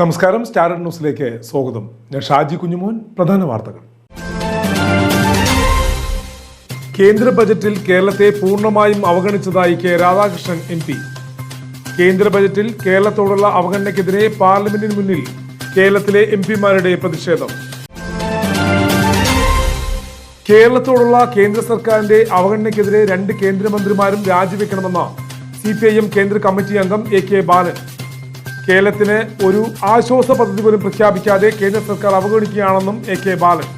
നമസ്കാരം സ്റ്റാർ ന്യൂസിലേക്ക് സ്വാഗതം. ഞാൻ ഷാജി കുഞ്ഞുമോൻ പ്രധാന വാർത്തകൾ. കേന്ദ്ര ബജറ്റിൽ കേരളത്തെ പൂർണമായും അവഗണിച്ചതായി കെ രാധാകൃഷ്ണൻ എം പി. കേന്ദ്ര ബജറ്റിൽ കേരളത്തോടുള്ള അവഗണനയ്ക്കെതിരെ പാർലമെന്റിന് മുന്നിൽ കേരളത്തിലെ എം പിമാരുടെ പ്രതിഷേധം. കേരളത്തോടുള്ള കേന്ദ്ര സർക്കാരിന്റെ അവഗണനയ്ക്കെതിരെ രണ്ട് കേന്ദ്രമന്ത്രിമാരും രാജിവെക്കണമെന്ന സി പി ഐ എം കേന്ദ്ര കമ്മിറ്റി അംഗം എ കെ ബാലൻ. കേരളത്തിന് ഒരു ആശ്വാസ പദ്ധതി പോലും പ്രഖ്യാപിക്കാതെ കേന്ദ്ര സർക്കാർ അവഗണിക്കുകയാണെന്നും എ കെ ബാലൻ.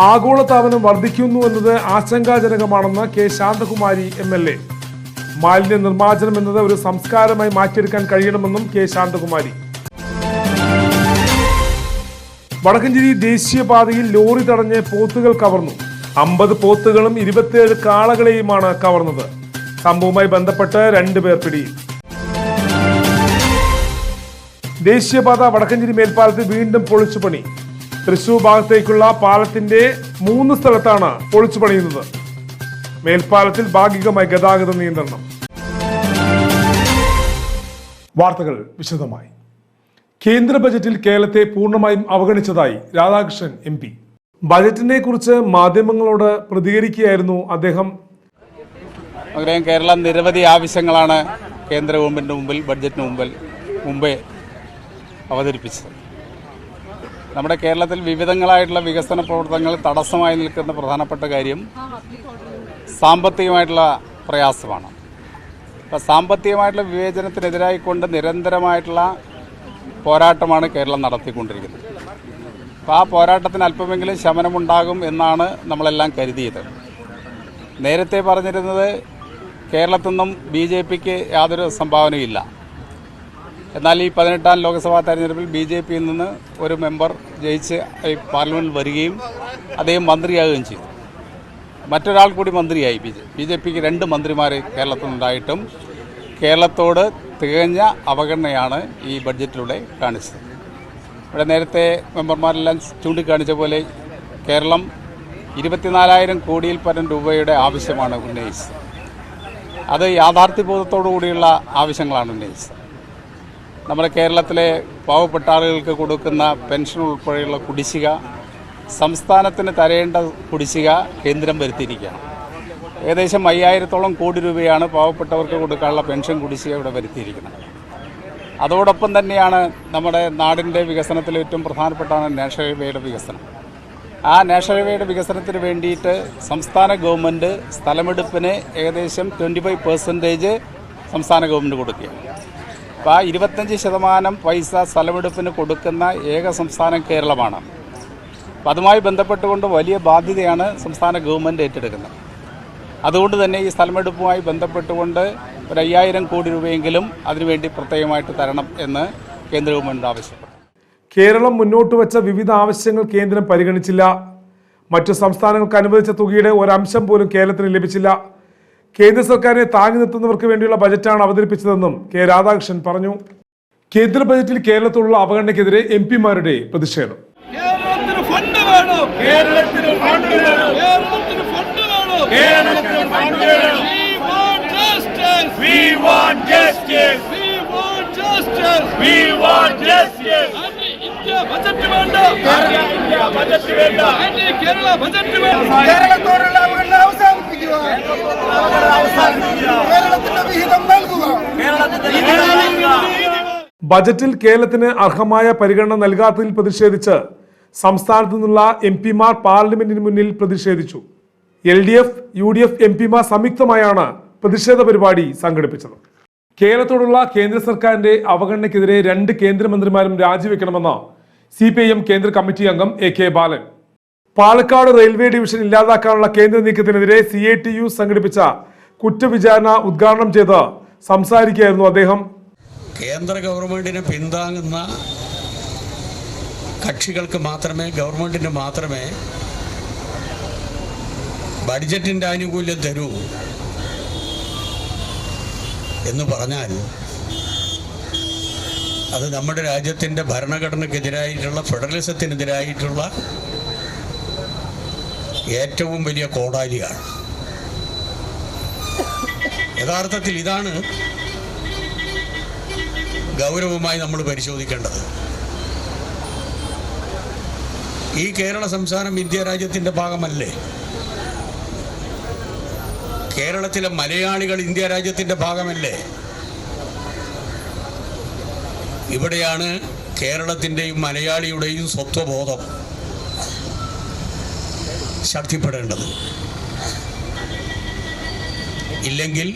ആഗോളതാപനം വർദ്ധിക്കുന്നു എന്നത് ആശങ്കാജനകമാണെന്ന് K Shanthakumari M L A. മാലിന്യ നിർമ്മാർജനം എന്നത് ഒരു സംസ്കാരമായി മാറ്റിയെടുക്കാൻ കഴിയണമെന്നും കെ ശാന്തകുമാരി. വടക്കഞ്ചേരി ദേശീയപാതയിൽ ലോറി തടഞ്ഞ് പോത്തുകൾ കവർന്നു. അമ്പത് പോത്തുകളും ഇരുപത്തിയേഴ് കാളകളെയുമാണ് കവർന്നത്. സംഭവവുമായി ബന്ധപ്പെട്ട് രണ്ടുപേർ പിടിയിൽ. ദേശീയപാത വടക്കഞ്ചേരി മേൽപ്പാലത്ത് വീണ്ടും പൊളിച്ചുപണി തൃശൂർ ഭാഗത്തേക്കുള്ള പാലത്തിന്റെ മൂന്ന് സ്ഥലത്താണ് പൊളിച്ചു പണിയുന്നത്. മേൽപ്പാലത്തിൽ ഭാഗികമായി ഗതാഗത നിയന്ത്രണം. വാർത്തകൾ വിശദമായി. കേന്ദ്ര ബജറ്റിൽ കേരളത്തെ പൂർണമായും അവഗണിച്ചതായി രാധാകൃഷ്ണൻ എം പി. ബജറ്റിനെ കുറിച്ച് മാധ്യമങ്ങളോട് പ്രതികരിക്കുകയായിരുന്നു അദ്ദേഹം. നമുക്കറിയാം കേരളം നിരവധി ആവശ്യങ്ങളാണ് കേന്ദ്ര ഗവൺമെന്റിന് മുമ്പിൽ ബഡ്ജറ്റിന് മുമ്പിൽ മുമ്പേ അവതരിപ്പിച്ചത്. നമ്മുടെ കേരളത്തിൽ വിവിധങ്ങളായിട്ടുള്ള വികസന പ്രവർത്തനങ്ങൾ തടസ്സമായി നിൽക്കുന്ന പ്രധാനപ്പെട്ട കാര്യം സാമ്പത്തികമായിട്ടുള്ള പ്രയാസമാണ്. അപ്പോൾ സാമ്പത്തികമായിട്ടുള്ള വിവേചനത്തിനെതിരായിക്കൊണ്ട് നിരന്തരമായിട്ടുള്ള പോരാട്ടമാണ് കേരളം നടത്തിക്കൊണ്ടിരിക്കുന്നത്. അപ്പോൾ ആ പോരാട്ടത്തിന് അല്പമെങ്കിലും ശമനമുണ്ടാകും എന്നാണ് നമ്മളെല്ലാം കരുതിയത്. നേരത്തെ പറഞ്ഞിരുന്നത് കേരളത്തിൽ നിന്നും ബി ജെ പിക്ക് യാതൊരു സംഭാവനയില്ല എന്നാൽ ഈ പതിനെട്ടാം ലോക്സഭാ തെരഞ്ഞെടുപ്പിൽ ബി ജെ പിയിൽ നിന്ന് ഒരു മെമ്പർ ജയിച്ച് പാർലമെന്റിൽ വരികയും അദ്ദേഹം മന്ത്രിയാകുകയും ചെയ്തു. മറ്റൊരാൾ കൂടി മന്ത്രിയായി. ബി ജെ ബി ജെ പിക്ക് രണ്ട് മന്ത്രിമാർ കേരളത്തിൽ നിന്നുണ്ടായിട്ടും കേരളത്തോട് തികഞ്ഞ അവഗണനയാണ് ഈ ബഡ്ജറ്റിലൂടെ കാണിച്ചത്. ഇവിടെ നേരത്തെ മെമ്പർമാരെല്ലാം ചൂണ്ടിക്കാണിച്ച പോലെ കേരളം ഇരുപത്തിനാലായിരം കോടിയിൽ പരം രൂപയുടെ ആവശ്യമാണ് ഉന്നയിച്ചത്. അത് യാഥാർത്ഥ്യബോധത്തോടു കൂടിയുള്ള ആവശ്യങ്ങളാണ് ഉന്നയിച്ചത്. നമ്മുടെ കേരളത്തിലെ പാവപ്പെട്ട ആളുകൾക്ക് കൊടുക്കുന്ന പെൻഷൻ ഉൾപ്പെടെയുള്ള കുടിശ്ശിക സംസ്ഥാനത്തിന് തരേണ്ട കുടിശ്ശിക കേന്ദ്രം വരുത്തിയിരിക്കുകയാണ്. ഏകദേശം അയ്യായിരത്തോളം കോടി രൂപയാണ് പാവപ്പെട്ടവർക്ക് കൊടുക്കാനുള്ള പെൻഷൻ കുടിശ്ശിക ഇവിടെ വരുത്തിയിരിക്കുന്നത്. അതോടൊപ്പം തന്നെയാണ് നമ്മുടെ നാടിന്റെ വികസനത്തിൽ ഏറ്റവും പ്രധാനപ്പെട്ടാണ് നാഷണൽ ഹൈവേയുടെ വികസനം. ആ നാഷണൽ ഹൈവേയുടെ വികസനത്തിന് വേണ്ടിയിട്ട് സംസ്ഥാന ഗവൺമെന്റ് സ്ഥലമെടുപ്പിന് ഏകദേശം ട്വന്റി ഫൈവ് പെർസെന്റേജ് സംസ്ഥാന ഗവൺമെന്റ് കൊടുക്കുകയാണ്. അപ്പോൾ ആ ഇരുപത്തഞ്ച് ശതമാനം പൈസ സ്ഥലമെടുപ്പിന് കൊടുക്കുന്ന ഏക സംസ്ഥാനം കേരളമാണ്. അപ്പോൾ അതുമായി ബന്ധപ്പെട്ടുകൊണ്ട് വലിയ ബാധ്യതയാണ് സംസ്ഥാന ഗവൺമെന്റ് ഏറ്റെടുക്കുന്നത്. അതുകൊണ്ട് തന്നെ ഈ സ്ഥലമെടുപ്പുമായി ബന്ധപ്പെട്ടുകൊണ്ട് ഒരു അയ്യായിരം കോടി രൂപയെങ്കിലും അതിനുവേണ്ടി പ്രത്യേകമായിട്ട് തരണം എന്ന് കേന്ദ്ര ഗവൺമെന്റ് ആവശ്യപ്പെട്ടു. കേരളം മുന്നോട്ട് വെച്ച വിവിധ ആവശ്യങ്ങൾ കേന്ദ്രം പരിഗണിച്ചില്ല. മറ്റു സംസ്ഥാനങ്ങൾക്ക് അനുവദിച്ച തുകയുടെ ഒരംശം പോലും കേരളത്തിന് ലഭിച്ചില്ല. കേന്ദ്ര സർക്കാരിനെ താങ്ങി നിർത്തുന്നവർക്ക് വേണ്ടിയുള്ള ബജറ്റാണ് അവതരിപ്പിച്ചതെന്നും കെ രാധാകൃഷ്ണൻ പറഞ്ഞു. കേന്ദ്ര ബജറ്റിൽ കേരളത്തിലുള്ള അവഗണനയ്ക്കെതിരെ എം പിമാരുടെ പ്രതിഷേധം. കേരളത്തിന് ഫണ്ട് വേണം. കേരളത്തിന് ഫണ്ട് വേണം. കേരളത്തിന് ഫണ്ട് വേണം. കേരളത്തിന് ഫണ്ട് വേണം. we want justice. We want justice. We want justice. We want justice. India budget വേണ്ട. ഇന്ത്യ ബജറ്റ് വേണ്ട. കേരള ബജറ്റ് വേണ്ട. കേരളത്തോടുള്ള അവഗണന ബജറ്റിൽ കേരളത്തിന് അർഹമായ പരിഗണന നൽകാത്തതിൽ പ്രതിഷേധിച്ച് സംസ്ഥാനത്തു നിന്നുള്ള എം പിമാർ പാർലമെന്റിന് മുന്നിൽ പ്രതിഷേധിച്ചു. L D F U D F M പിമാർ സംയുക്തമായാണ് പ്രതിഷേധ പരിപാടി സംഘടിപ്പിച്ചത്. കേരളത്തോടുള്ള കേന്ദ്ര സർക്കാരിന്റെ അവഗണനയ്ക്കെതിരെ രണ്ട് കേന്ദ്രമന്ത്രിമാരും രാജിവെക്കണമെന്ന് സി കേന്ദ്ര കമ്മിറ്റി അംഗം A K Balan. Palakkad railway division ഇല്ലാതാക്കാനുള്ള കേന്ദ്ര നീക്കത്തിനെതിരെ സി ഐ ടി യു സംഘടിപ്പിച്ച കുറ്റവിചാരണ ഉദ്ഘാടനം ചെയ്ത് സംസാരിക്കുകയായിരുന്നു അദ്ദേഹം. കേന്ദ്ര ഗവൺമെന്റിനെ പിന്താങ്ങുന്ന കക്ഷികൾക്ക് മാത്രമേ ഗവൺമെന്റിന് മാത്രമേ ബഡ്ജറ്റിന്റെ ആനുകൂല്യം തരൂ എന്ന് പറഞ്ഞാൽ അത് നമ്മുടെ രാജ്യത്തിന്റെ ഭരണഘടനയ്ക്കെതിരായിട്ടുള്ള ഫെഡറലിസത്തിനെതിരായിട്ടുള്ള ഏറ്റവും വലിയ കോടാലിയാണ്. യഥാർത്ഥത്തിൽ ഇതാണ് ഗൗരവമായി നമ്മൾ പരിശോധിക്കേണ്ടത്. ഈ കേരള സംസ്ഥാനം ഇന്ത്യ രാജ്യത്തിന്റെ ഭാഗമല്ലേ? കേരളത്തിലെ മലയാളികൾ ഇന്ത്യ രാജ്യത്തിന്റെ ഭാഗമല്ലേ? ഇവിടെയാണ് കേരളത്തിന്റെയും മലയാളിയുടെയും സ്വത്വബോധം. ശക്തിപ്പെടേണ്ടത് ഇല്ലെങ്കിൽ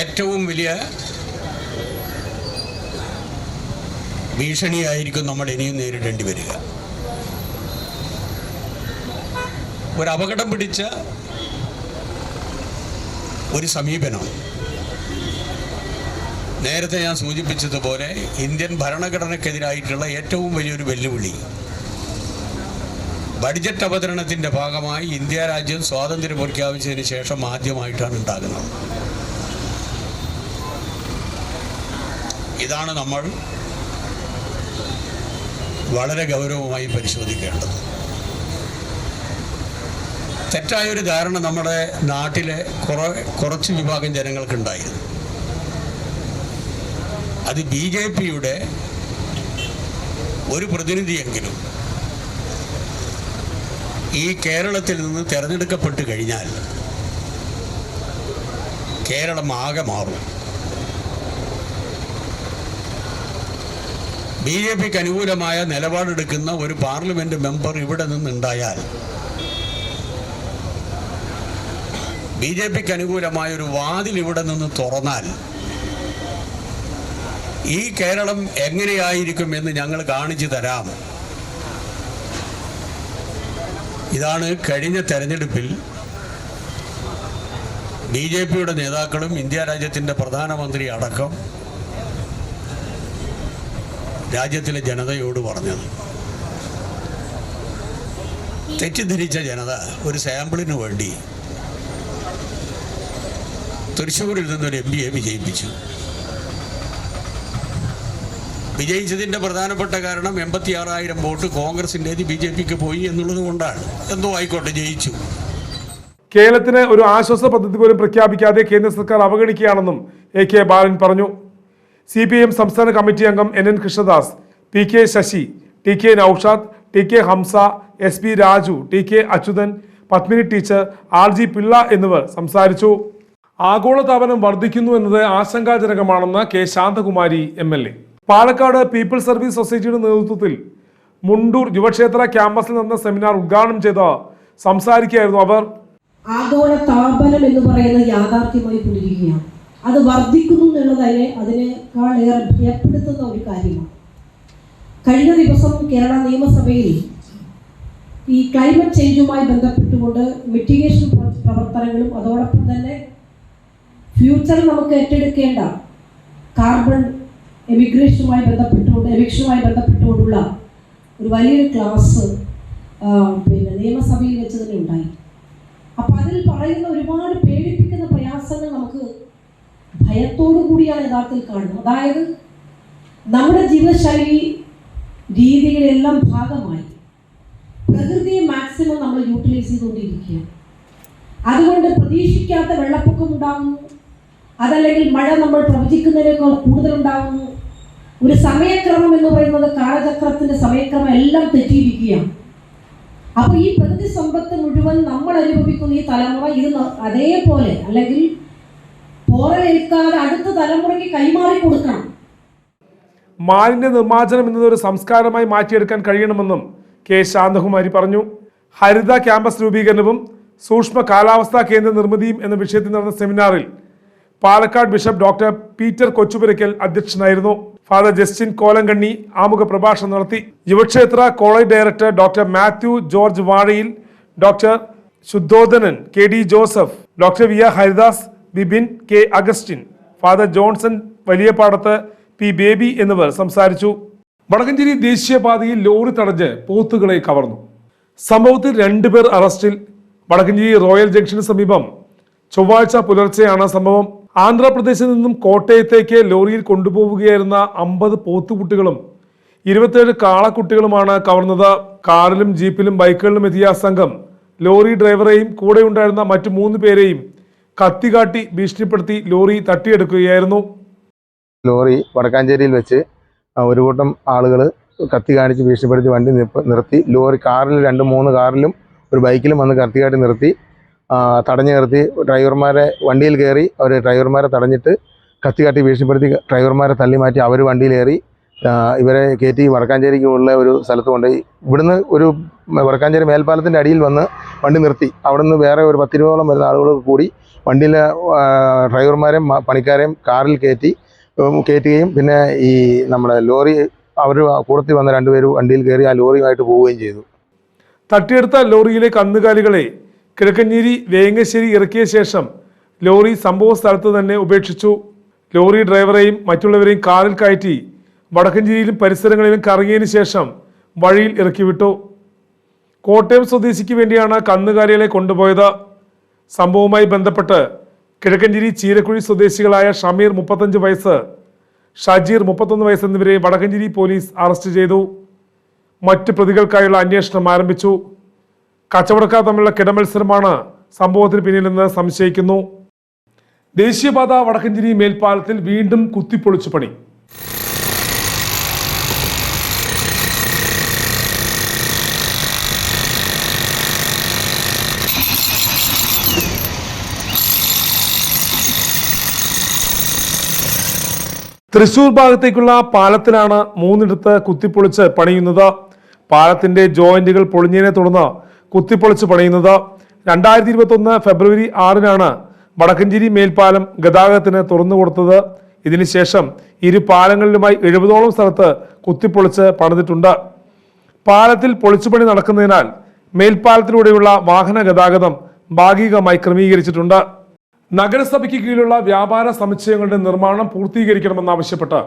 ഏറ്റവും വലിയ ഭീഷണിയായിരിക്കും നമ്മൾ ഇനിയും നേരിടേണ്ടി വരിക. ഒരു അപകടം പിടിച്ച ഒരു സമീപനം. നേരത്തെ ഞാൻ സൂചിപ്പിച്ചതുപോലെ ഇന്ത്യൻ ഭരണഘടനയ്ക്കെതിരായിട്ടുള്ള ഏറ്റവും വലിയൊരു വെല്ലുവിളി ബഡ്ജറ്റ് അവതരണത്തിന്റെ ഭാഗമായി ഇന്ത്യ രാജ്യം സ്വാതന്ത്ര്യം പ്രഖ്യാപിച്ചതിന് ശേഷം ആദ്യമായിട്ടാണ് ഉണ്ടാകുന്നത്. ഇതാണ് നമ്മൾ വളരെ ഗൗരവമായി പരിശോധിക്കേണ്ടത്. തെറ്റായൊരു ധാരണ നമ്മുടെ നാട്ടിലെ കുറേ കുറച്ച് വിഭാഗം ജനങ്ങൾക്കുണ്ടായിരുന്നു. അത് ബി ജെ പിയുടെ ഒരു പ്രതിനിധിയെങ്കിലും ഈ കേരളത്തിൽ നിന്ന് തിരഞ്ഞെടുക്കപ്പെട്ട് കഴിഞ്ഞാൽ കേരളം ആകെ മാറും. ബി ജെ പിക്ക് അനുകൂലമായ നിലപാടെടുക്കുന്ന ഒരു പാർലമെന്റ് മെമ്പർ ഇവിടെ നിന്നുണ്ടായാൽ ബി ജെ പിക്ക് അനുകൂലമായ ഒരു വാതിൽ ഇവിടെ നിന്ന് തുറന്നാൽ ഈ കേരളം എങ്ങനെയായിരിക്കും എന്ന് ഞങ്ങൾ കാണിച്ചു തരാം. ഇതാണ് കഴിഞ്ഞ തെരഞ്ഞെടുപ്പിൽ ബി ജെ പിയുടെ നേതാക്കളും ഇന്ത്യ രാജ്യത്തിന്റെ പ്രധാനമന്ത്രി അടക്കം രാജ്യത്തിലെ ജനതയോട് പറഞ്ഞത്. തെറ്റിദ്ധരിച്ച ജനത ഒരു സാമ്പിളിന് വേണ്ടി തൃശ്ശൂരിൽ നിന്നൊരു എം പിയെ വിജയിപ്പിച്ചു. വിജയിച്ചതിന്റെ പ്രധാനപ്പെട്ട കാരണം എൺപത്തി ആറായിരം വോട്ട് കോൺഗ്രസിന്റേത് ബി ജെ പിക്ക് പോയി എന്നുള്ളത് കൊണ്ടാണ്. എന്തോ ആയിക്കോട്ടെ ജയിച്ചു. കേരളത്തിന് ഒരു ആശ്വാസ പദ്ധതി പോലും പ്രഖ്യാപിക്കാതെ കേന്ദ്ര സർക്കാർ അവഗണിക്കുകയാണെന്നും എ കെ ബാലൻ പറഞ്ഞു. സി പി എം സംസ്ഥാന കമ്മിറ്റി അംഗം N N Krishnadas P K Sasi T K Noushad T K Hamsa S P Raju T K Achuthan Padmini teacher R G Pillai എന്നിവർ സംസാരിച്ചു. ആഗോളതാപനം വർദ്ധിക്കുന്നു എന്നത് ആശങ്കാജനകമാണെന്ന് K Shanthakumari M L A. Palakkad people service സൊസൈറ്റിയുടെ നേതൃത്വത്തിൽ മുണ്ടൂർ യുവക്ഷേത്ര ക്യാമ്പസിൽ നടന്ന seminar ഉദ്ഘാടനം ചെയ്ത് സംസാരിക്കുകയായിരുന്നു അവർ. ആഗോള താപനം എന്ന് പറയുന്നത് യാഥാർത്ഥ്യമായി കൊണ്ടിരിക്കുകയാണ് അത് വർദ്ധിക്കുന്നു എന്നുള്ളത് തന്നെ അതിനേക്കാൾ ഏറെ ഭയപ്പെടുത്തുന്ന ഒരു കാര്യമാണ്. കഴിഞ്ഞ ദിവസം കേരള നിയമസഭയിൽ ഈ ക്ലൈമറ്റ് ചേഞ്ചുമായി ബന്ധപ്പെട്ടുകൊണ്ട് മിറ്റിഗേഷൻ പ്രവർത്തനങ്ങളും അതോടൊപ്പം തന്നെ ഫ്യൂച്ചർ നമുക്ക് ഏറ്റെടുക്കേണ്ട കാർബൺ എമിഗ്രേഷനുമായി ബന്ധപ്പെട്ടുകൊണ്ട് എമിക്ഷനുമായി ബന്ധപ്പെട്ടുകൊണ്ടുള്ള ഒരു വലിയൊരു ക്ലാസ് പിന്നെ നിയമസഭയിൽ വെച്ച് തന്നെ ഉണ്ടായി. അപ്പം അതിൽ പറയുന്ന ഒരുപാട് പേടിപ്പിക്കുന്ന പ്രയാസങ്ങൾ നമുക്ക് ഭയത്തോടു കൂടിയാണ് യഥാർത്ഥത്തിൽ കാണുന്നത്. അതായത് നമ്മുടെ ജീവിതശൈലി രീതികളെല്ലാം ഭാഗമായി പ്രകൃതിയെ മാക്സിമം നമ്മൾ യൂട്ടിലൈസ് ചെയ്തുകൊണ്ടിരിക്കുകയാണ്. അതുകൊണ്ട് പ്രതീക്ഷിക്കാത്ത വെള്ളപ്പൊക്കം ഉണ്ടാകുന്നു. അതല്ലെങ്കിൽ മഴ നമ്മൾ പ്രവചിക്കുന്നതിനേക്കാൾ കൂടുതലുണ്ടാകുന്നു. ഒരു സമയക്രമം എന്ന് പറയുന്നത് കാലചക്രത്തിന്റെ സമയക്രമം എല്ലാം തെറ്റിയിരിക്കുകയാണ്. അപ്പൊ ഈ പ്രകൃതി സമ്പത്ത് മുഴുവൻ നമ്മൾ അനുഭവിക്കുന്ന ഈ തലമുറ ഇത് അതേപോലെ അല്ലെങ്കിൽ പോറലേൽക്കാതെ അടുത്ത തലമുറയ്ക്ക് കൈമാറി കൊടുക്കണം. മാലിന്യ നിർമ്മാർജനം എന്നത് ഒരു സംസ്കാരമായി മാറ്റിയെടുക്കാൻ കഴിയണമെന്നും കെ ശാന്തകുമാരി പറഞ്ഞു. ഹരിത ക്യാമ്പസ് രൂപീകരണവും സൂക്ഷ്മ കാലാവസ്ഥാ കേന്ദ്ര നിർമ്മിതിയും എന്ന വിഷയത്തിൽ നടന്ന സെമിനാറിൽ Palakkad bishop doctor Peter Kochupurackal അധ്യക്ഷനായിരുന്നു. ഫാദർ ജസ്റ്റിൻ കോലങ്കണ്ണി ആമുഖ പ്രഭാഷണം നടത്തി. Yuvakshetra college director doctor Mathew George Vazhayil doctor Sudhodhanan K D Joseph doctor V R Haridas Bibin K Augustine father Johnson Valiyapadath P Baby എന്നിവർ സംസാരിച്ചു. വടക്കഞ്ചേരി ദേശീയപാതയിൽ lorry തടഞ്ഞ് പോത്തുകളെ കവർന്നു. സംഭവത്തിൽ രണ്ടുപേർ അറസ്റ്റിൽ. വടക്കഞ്ചേരി റോയൽ ജംഗ്ഷന് സമീപം ചൊവ്വാഴ്ച പുലർച്ചെയാണ് സംഭവം. ആന്ധ്രാപ്രദേശിൽ നിന്നും കോട്ടയത്തേക്ക് ലോറിയിൽ കൊണ്ടുപോവുകയായിരുന്ന അമ്പത് പോത്തുകുട്ടികളും ഇരുപത്തേഴ് കാളക്കുട്ടികളുമാണ് കവർന്നത്. കാറിലും ജീപ്പിലും ബൈക്കുകളിലും എത്തിയ സംഘം ലോറി ഡ്രൈവറെയും കൂടെ ഉണ്ടായിരുന്ന മറ്റു മൂന്ന് പേരെയും കത്തികാട്ടി ഭീഷണിപ്പെടുത്തി ലോറി തട്ടിയെടുക്കുകയായിരുന്നു. ലോറി വടക്കാഞ്ചേരിയിൽ വെച്ച് ഒരു കൂട്ടം ആളുകൾ കത്തി കാണിച്ച് ഭീഷണിപ്പെടുത്തി വണ്ടി നിർത്തി. ലോറി കാറിൽ രണ്ട് മൂന്ന് കാറിലും ഒരു ബൈക്കിലും വന്ന് കത്തി കാട്ടി നിർത്തി. തടഞ്ഞു നിർത്തി. ഡ്രൈവർമാരെ വണ്ടിയിൽ കയറി അവർ ഡ്രൈവർമാരെ തടഞ്ഞിട്ട് കത്തി കാട്ടി ഭീഷണിപ്പെടുത്തി ഡ്രൈവർമാരെ തള്ളി മാറ്റി അവർ വണ്ടിയിൽ കയറി. ഇവരെ കയറ്റി വടക്കാഞ്ചേരിക്ക് ഉള്ള ഒരു സ്ഥലത്ത് കൊണ്ടുപോയി. ഇവിടുന്ന് ഒരു വടക്കാഞ്ചേരി മേൽപ്പാലത്തിന്റെ അടിയിൽ വന്ന് വണ്ടി നിർത്തി. അവിടുന്ന് വേറെ ഒരു പത്തിരുപതോളം വരുന്ന ആളുകൾ കൂടി വണ്ടിയിലെ ഡ്രൈവർമാരെയും പണിക്കാരെയും കാറിൽ കയറ്റി കയറ്റുകയും പിന്നെ ഈ നമ്മുടെ ലോറി അവർ കൂടത്തിൽ വന്ന രണ്ടുപേരും വണ്ടിയിൽ കയറി ആ ലോറിയുമായിട്ട് പോവുകയും ചെയ്തു. തട്ടിയെടുത്ത ലോറിയിലെ കന്നുകാലികളെ കിഴക്കഞ്ഞേരി വേങ്ങശ്ശേരി ഇറക്കിയ ശേഷം ലോറി സംഭവ സ്ഥലത്ത് തന്നെ ഉപേക്ഷിച്ചു. ലോറി ഡ്രൈവറെയും മറ്റുള്ളവരെയും കാറിൽ കയറ്റി വടക്കഞ്ചേരിയിലും പരിസരങ്ങളിലും കറങ്ങിയതിനു ശേഷം വഴിയിൽ ഇറക്കി വിട്ടു കോട്ടയം സ്വദേശിക്ക് വേണ്ടിയാണ് കന്നുകാലികളെ കൊണ്ടുപോയത്. സംഭവവുമായി ബന്ധപ്പെട്ട് കിഴക്കഞ്ചേരി ചീരക്കുഴി സ്വദേശികളായ ഷമീർ മുപ്പത്തഞ്ച് വയസ്സ് ഷജീർ മുപ്പത്തൊന്ന് വയസ്സ് എന്നിവരെ വടക്കഞ്ചേരി പോലീസ് അറസ്റ്റ് ചെയ്തു. മറ്റ് പ്രതികൾക്കായുള്ള അന്വേഷണം ആരംഭിച്ചു. കച്ചവടക്കാർ തമ്മിലുള്ള കിടമത്സരമാണ് സംഭവത്തിന് പിന്നിലെന്ന് സംശയിക്കുന്നു. ദേശീയപാത വടക്കഞ്ചേരി മേൽപ്പാലത്തിൽ വീണ്ടും കുത്തിപ്പൊളിച്ചു പണി. തൃശൂർ ഭാഗത്തേക്കുള്ള പാലത്തിലാണ് മൂന്നിടത്ത് കുത്തിപ്പൊളിച്ച് പണിയുന്നത്. പാലത്തിന്റെ ജോയിന്റുകൾ പൊളിഞ്ഞതിനെ തുടർന്ന് കുത്തിപ്പൊളിച്ച് പണിയുന്നത്. രണ്ടായിരത്തി ഇരുപത്തി ഒന്ന് ഫെബ്രുവരി ആറിനാണ് വടക്കഞ്ചേരി മേൽപ്പാലം ഗതാഗതത്തിന് തുറന്നു കൊടുത്തത്. ഇതിനുശേഷം ഇരു പാലങ്ങളിലുമായി എഴുപതോളം സ്ഥലത്ത് കുത്തിപ്പൊളിച്ച് പണിതിട്ടുണ്ട്. പാലത്തിൽ പൊളിച്ചുപണി നടക്കുന്നതിനാൽ മേൽപ്പാലത്തിലൂടെയുള്ള വാഹന ഗതാഗതം ഭാഗികമായി ക്രമീകരിച്ചിട്ടുണ്ട്. നഗരസഭയ്ക്ക് കീഴിലുള്ള വ്യാപാര സമുച്ചയങ്ങളുടെ നിർമ്മാണം പൂർത്തീകരിക്കണമെന്നാവശ്യപ്പെട്ട്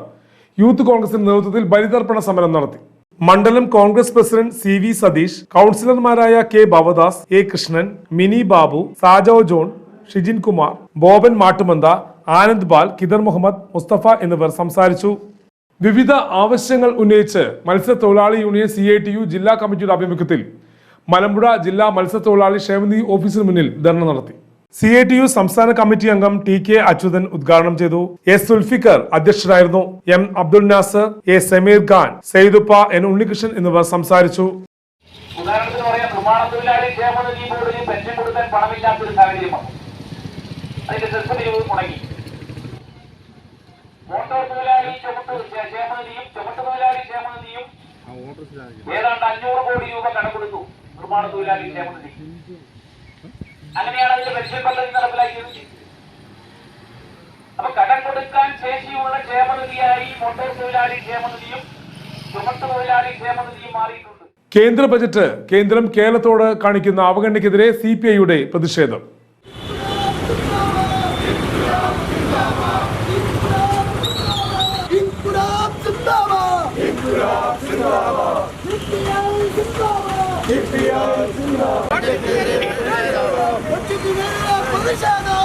യൂത്ത് കോൺഗ്രസിന്റെ നേതൃത്വത്തിൽ ബലിതർപ്പണ സമരം നടത്തി. മണ്ഡലം Congress president C V Satheesh കൗൺസിലർമാരായ K Bhavadas A Krishnan Mini Babu Sajo John Shijin Kumar Boban Mattumantha Anand Bal Kidar Muhammad Musthafa എന്നിവർ സംസാരിച്ചു. വിവിധ ആവശ്യങ്ങൾ ഉന്നയിച്ച് മത്സ്യത്തൊഴിലാളി union C I T U ജില്ലാ കമ്മിറ്റിയുടെ ആഭിമുഖ്യത്തിൽ മലമ്പുഴ ജില്ലാ മത്സ്യത്തൊഴിലാളി ക്ഷേമനിധി ഓഫീസിന് മുന്നിൽ ധർണ നടത്തി. സി ഐ ടി യു സംസ്ഥാന കമ്മിറ്റി അംഗം ടി കെ അച്യുതൻ ഉദ്ഘാടനം ചെയ്തു. എസ് സുൽഫിക്കർ അധ്യക്ഷനായിരുന്നു M Abdul Nasar A Sameer Khan Saidupa N Unnikrishnan എന്നിവർ സംസാരിച്ചു. ഉദാഹരണത്തിന് ബോർഡിന് പെൻഷൻ കൊടുക്കാൻ പണമില്ലാത്തൊരു സാഹചര്യം വന്നു അതിന്റെ സെസ്റ്റിന് മുടങ്ങി. മോട്ടോർ തൊഴിലാളി തൊഴിലാളി ഏതാണ്ട് അഞ്ഞൂറ് കോടി രൂപ കടം കൊടുത്തു നിർമ്മാണ തൊഴിലാളി ക്ഷേമനിധി. അങ്ങനെയാണ് അതിന്റെ പദ്ധതി നടപ്പിലാക്കിയത് അപ്പൊ കടം കൊടുക്കാൻ ശേഷിയുള്ള ക്ഷേമനിധിയായി മോട്ടോർ തൊഴിലാളി ക്ഷേമനിധിയും ചുമട്ട് തൊഴിലാളി ക്ഷേമനിധിയും മാറിയിട്ടുണ്ട്. കേന്ദ്ര ബജറ്റ് കേന്ദ്രം കേരളത്തോട് കാണിക്കുന്ന അവഗണനയ്ക്കെതിരെ സി പി ഐയുടെ പ്രതിഷേധം ഇൻകുലാബ് സിന്ദാബാദ് ഇൻകുലാബ് സിന്ദാബാദ് സിന്ദാബാദ് സിന്ദാബാദ് പ്രതിഷേധം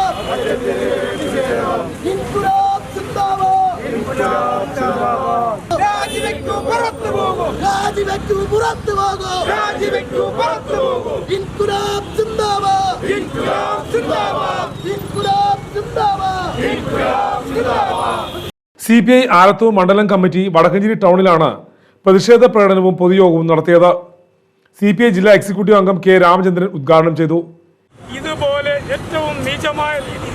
ഇൻകുലാബ് സിന്ദാബാദ് ഇൻകുലാബ് സിന്ദാബാദ് രാജിവെക്കൂ പുറത്തു പോകൂ രാജിവെക്കൂ പുറത്തു പോകൂ. വിട്ടു പുറത്തു പോകൂ. ഇൻകുലാബ് സിന്ദാബാദ്. ഇൻകുലാബ് സിന്ദാബാദ്. ഇൻകുലാബ് സിന്ദാബാദ്. ഇൻകുലാബ് സിന്ദാബാദ്. സി പി ഐ ആലത്തൂർ മണ്ഡലം കമ്മിറ്റി വടക്കഞ്ചേരി ടൗണിലാണ് പ്രതിഷേധ പ്രകടനവും പൊതുയോഗവും നടത്തിയത്. സി പി ഐ ജില്ലാ എക്സിക്യൂട്ടീവ് അംഗം കെ രാമചന്ദ്രൻ ഉദ്ഘാടനം ചെയ്തു. ഇതുപോലെ ഏറ്റവും നീചമായ രീതി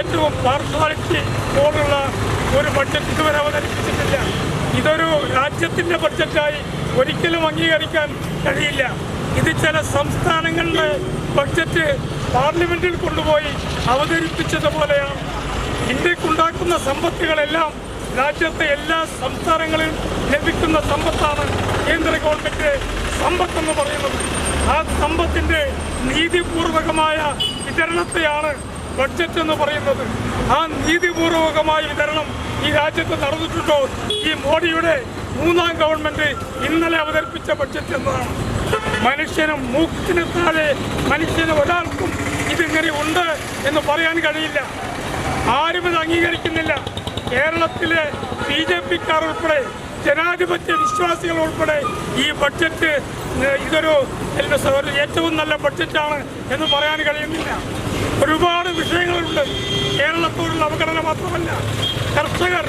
ഏറ്റവും പാർഷ്വാലിറ്റി പോലുള്ള ഒരു ബഡ്ജറ്റ് ഇതുവരെ അവതരിപ്പിച്ചിട്ടില്ല. ഇതൊരു രാജ്യത്തിന്റെ ബഡ്ജറ്റായി ഒരിക്കലും അംഗീകരിക്കാൻ കഴിയില്ല. ഇത് ചില സംസ്ഥാനങ്ങളുടെ ബഡ്ജറ്റ് പാർലമെന്റിൽ കൊണ്ടുപോയി അവതരിപ്പിച്ചതുപോലെയാണ്. ഇന്ത്യക്കുണ്ടാക്കുന്ന സമ്പത്തുകളെല്ലാം രാജ്യത്തെ എല്ലാ സംസ്ഥാനങ്ങളിലും ലഭിക്കുന്ന സമ്പത്താണ് കേന്ദ്ര ഗവൺമെന്റ് സമ്പത്തെന്ന് പറയുന്നത്. ആ സമ്പത്തിന്റെ നീതിപൂർവകമായ വിതരണത്തെയാണ് ബഡ്ജറ്റ് എന്ന് പറയുന്നത് ആ നീതിപൂർവകമായ വിതരണം ഈ രാജ്യത്ത് നടന്നിട്ടുണ്ടോ? ഈ മോഡിയുടെ മൂന്നാം ഗവൺമെന്റ് ഇന്നലെ അവതരിപ്പിച്ച ബഡ്ജറ്റ് എന്നതാണ്. മനുഷ്യനും മൂക്കിന് താഴെ മനുഷ്യന് ഒരാൾക്കും ഇതിങ്ങനെ ഉണ്ട് എന്ന് പറയാൻ കഴിയില്ല. ആരും ഇത് അംഗീകരിക്കുന്നില്ല. കേരളത്തിലെ ബി ജെ പിക്കാർ ഉൾപ്പെടെ ജനാധിപത്യ വിശ്വാസികൾ ഉൾപ്പെടെ ഈ ബഡ്ജറ്റ് ഇതൊരു ഏറ്റവും നല്ല ബഡ്ജറ്റാണ് എന്ന് പറയാൻ കഴിയുന്നില്ല. ഒരുപാട് വിഷയങ്ങളുണ്ട്. കേരളത്തോടുള്ള അവഗണന മാത്രമല്ല. കർഷകർ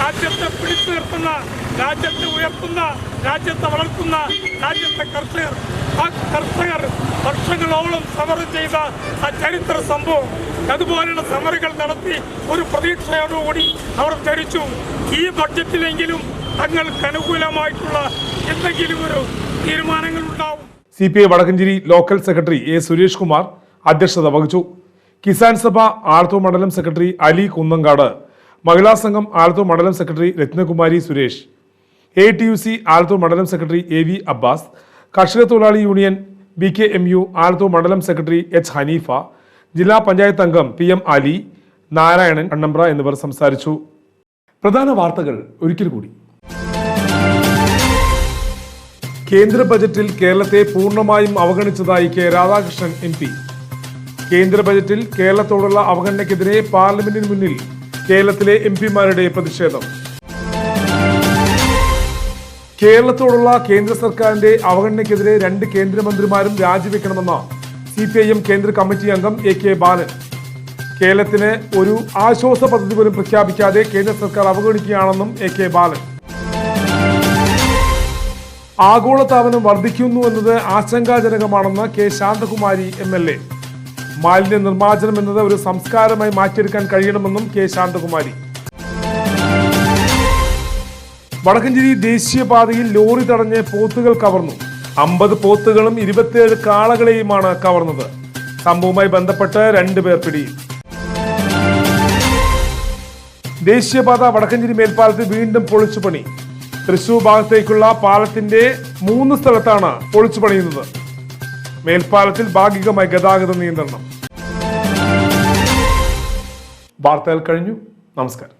രാജ്യത്തെ പിടിച്ചു നിർത്തുന്ന രാജ്യത്തെ ഉയർത്തുന്ന രാജ്യത്തെ വളർത്തുന്ന രാജ്യത്തെ കർഷകർ ആ കർഷകർ വർഷങ്ങളോളം സമരം ചെയ്ത ആ ചരിത്ര സംഭവം. അതുപോലെയുള്ള സമരങ്ങൾ നടത്തി ഒരു പ്രതീക്ഷയോടുകൂടി അവർ ധരിച്ചു ഈ ബഡ്ജറ്റിലെങ്കിലും തങ്ങൾക്ക് അനുകൂലമായിട്ടുള്ള എന്തെങ്കിലും ഒരു തീരുമാനങ്ങൾ ഉണ്ടാവും C P I Vadakkencherry local secretary A Suresh Kumar അധ്യക്ഷത വഹിച്ചു. കിസാൻ സഭ ആലത്തൂർ മണ്ഡലം സെക്രട്ടറി അലി കുന്നങ്കാട് മഹിളാ സംഘം ആലത്തൂർ മണ്ഡലം secretary Rathnakumari Suresh A T U C Alathur മണ്ഡലം സെക്രട്ടറി എ വി അബ്ബാസ് കർഷക തൊഴിലാളി union B K M U Alathur മണ്ഡലം സെക്രട്ടറി എച്ച് ഹനീഫ ജില്ലാ പഞ്ചായത്ത് അംഗം പി എം അലി നാരായണൻ അണ്ണമ്പ്ര എന്നിവർ സംസാരിച്ചു. പ്രധാന വാർത്തകൾ ഒരിക്കൽ കൂടി. കേന്ദ്ര ബജറ്റിൽ കേരളത്തെ പൂർണമായും അവഗണിച്ചതായി കെ രാധാകൃഷ്ണൻ എം കേന്ദ്ര ബജറ്റിൽ കേരളത്തോടുള്ള അവഗണനയ്ക്കെതിരെ പാർലമെന്റിന് മുന്നിൽ കേരളത്തിലെ എം പിമാരുടെ പ്രതിഷേധം. കേരളത്തോടുള്ള കേന്ദ്ര സർക്കാരിന്റെ അവഗണനയ്ക്കെതിരെ രണ്ട് കേന്ദ്രമന്ത്രിമാരും രാജിവെക്കണമെന്ന സി പി ഐ എം കേന്ദ്ര കമ്മിറ്റി അംഗം എ കെ ബാലൻ. കേരളത്തിന് ഒരു ആശ്വാസ പദ്ധതി പോലും പ്രഖ്യാപിക്കാതെ കേന്ദ്ര സർക്കാർ അവഗണിക്കുകയാണെന്നും എ കെ ബാലൻ. ആഗോളതാപനം വർദ്ധിക്കുന്നു എന്നത് ആശങ്കാജനകമാണെന്ന് K Shanthakumari M L A. മാലിന്യ നിർമ്മാർജനം എന്നത് ഒരു സംസ്കാരമായി മാറ്റിയെടുക്കാൻ കഴിയണമെന്നും കെ ശാന്തകുമാരി. വടക്കഞ്ചേരി ദേശീയപാതയിൽ ലോറി തടഞ്ഞ് പോത്തുകൾ കവർന്നു. അമ്പത് പോത്തുകളും ഇരുപത്തിയേഴ് കാളകളെയുമാണ് കവർന്നത്. സംഭവവുമായി ബന്ധപ്പെട്ട് രണ്ടുപേർ പിടിയിൽ. ദേശീയപാത വടക്കഞ്ചേരി മേൽപ്പാലത്ത് വീണ്ടും പൊളിച്ചുപണി. തൃശൂർ ഭാഗത്തേക്കുള്ള പാലത്തിന്റെ മൂന്ന് സ്ഥലത്താണ് പൊളിച്ചു പണിയുന്നത് മേൽപ്പാലത്തിൽ ഭാഗികമായി ഗതാഗത നിയന്ത്രണം. വാർത്തകൾ കഴിഞ്ഞു. നമസ്കാരം.